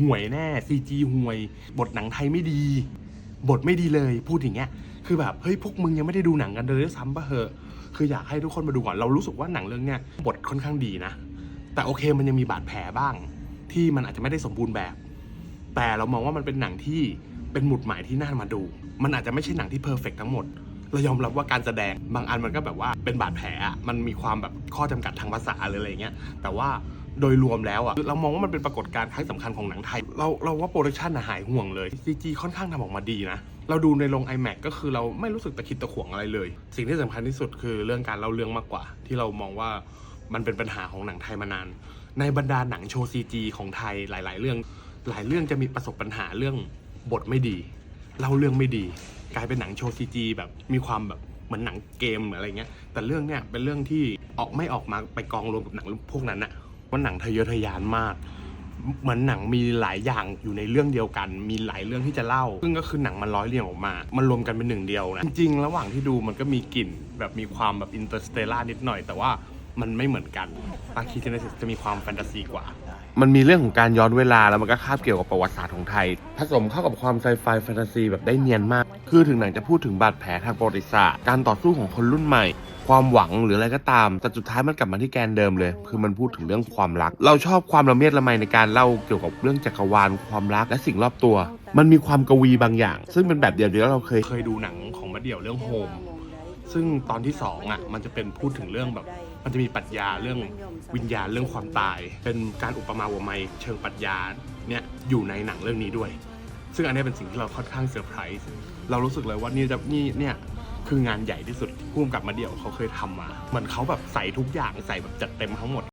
ห่วยแน่ CG ห่วย บทหนังไทยไม่ดี บทไม่ดีเลยพูดอย่างเงี้ย คือแบบเฮ้ยพวกมึงยังไม่ได้ดูหนังกันเลยซ้ำปะเหอะ คืออยากให้ทุกคนมาดูก่อนเรารู้สึกว่าหนังเรื่องเนี้ยบทค่อนข้างดีนะ แต่โอเคมันยังมีบาดแผลบ้าง ที่มันอาจจะไม่ได้สมบูรณ์แบบ แต่เรามองว่ามันเป็นหนังที่เป็นหมุดหมายที่น่ามาดู มันอาจจะไม่ใช่หนังที่เพอร์เฟกทั้งหมดเรายอมรับว่าการแสดงบางอันมันก็แบบว่าเป็นบาดแผลมันมีความแบบข้อจำกัดทางภาษาหรืออะไรเงี้ย แต่ว่า โดยรวมแล้วอะเรามองว่ามันเป็นปรากฏการณ์ครั้งสำคัญของหนังไทย เราเราว่าโปรดักชันอะหายห่วงเลย CG ค่อนข้างทำออกมาดีนะ เราดูในโรง iMac ก็คือเราไม่รู้สึกตะคิดตะขวงอะไรเลย สิ่งที่สำคัญที่สุดคือเรื่องการเล่าเรื่องมากกว่า ที่เรามองว่ามันเป็นปัญหาของหนังไทยมานาน ในบรรดาหนังโชว์ CG ของไทยหลาย ๆ เรื่อง หลายเรื่องจะมีประสบปัญหาเรื่องบทไม่ดีเล่าเรื่องไม่ดี กลายเป็นหนังโชว์ซีจีแบบมีความแบบเหมือนหนังเกมหรืออะไรเงี้ยแต่เรื่องเนี้ยเป็นเรื่องที่ออกไม่ออกมาไปกองรวมกับหนังพวกนั้นอะ ว่าหนังทะเยอทะยานมากเหมือนหนังมีหลายอย่างอยู่ในเรื่องเดียวกัน มีหลายเรื่องที่จะเล่า ซึ่งก็คือหนังมันร้อยเรียงออกมา มันรวมกันเป็นหนึ่งเดียวนะ จริงๆ ระหว่างที่ดูมันก็มีกลิ่นแบบมีความแบบอินเตอร์สเตลล่านิดหน่อย แต่ว่า มันไม่เหมือนกันตาคีเจเนซิสจะมีความแฟนตาซีกว่า มันมีเรื่องของการย้อนเวลาแล้วมันก็คาบเกี่ยวกับประวัติศาสตร์ของไทย ผสมเข้ากับความไซไฟแฟนตาซีแบบได้เนียนมาก คือถึงหนังจะพูดถึงบาดแผลทางประวัติศาสตร์ การต่อสู้ของคนรุ่นใหม่ ความหวังหรืออะไรก็ตาม แต่สุดท้ายมันกลับมาที่แกนเดิมเลย คือมันพูดถึงเรื่องความรัก เราชอบความละเมียดละไมในการเล่าเกี่ยวกับเรื่องจักรวาลความรักและสิ่งรอบตัว มันมีความกวีบางอย่าง ซึ่งเป็นแบบเดียวที่เราเคยเคยดูหนังของมาเดี่ยวเรื่องโฮม ซึ่งตอนที่สองอะมันจะเป็นพูดถึงเรื่องแบบ มันจะมีปรัชญาเรื่องวิญญาณเรื่องความตาย เป็นการอุปมาอุปไมยเชิงปรัชญาเนี่ยอยู่ในหนังเรื่องนี้ด้วย ซึ่งอันนี้เป็นสิ่งที่เราค่อนข้างเซอร์ไพรส์เรารู้สึกเลยว่านี่จะนี่เนี่ยคืองานใหญ่ที่สุดพุ่มกับมาเดี่ยวเขาเคยทำมา เหมือนเขาแบบใส่ทุกอย่างใส่แบบจัดเต็มทั้งหมด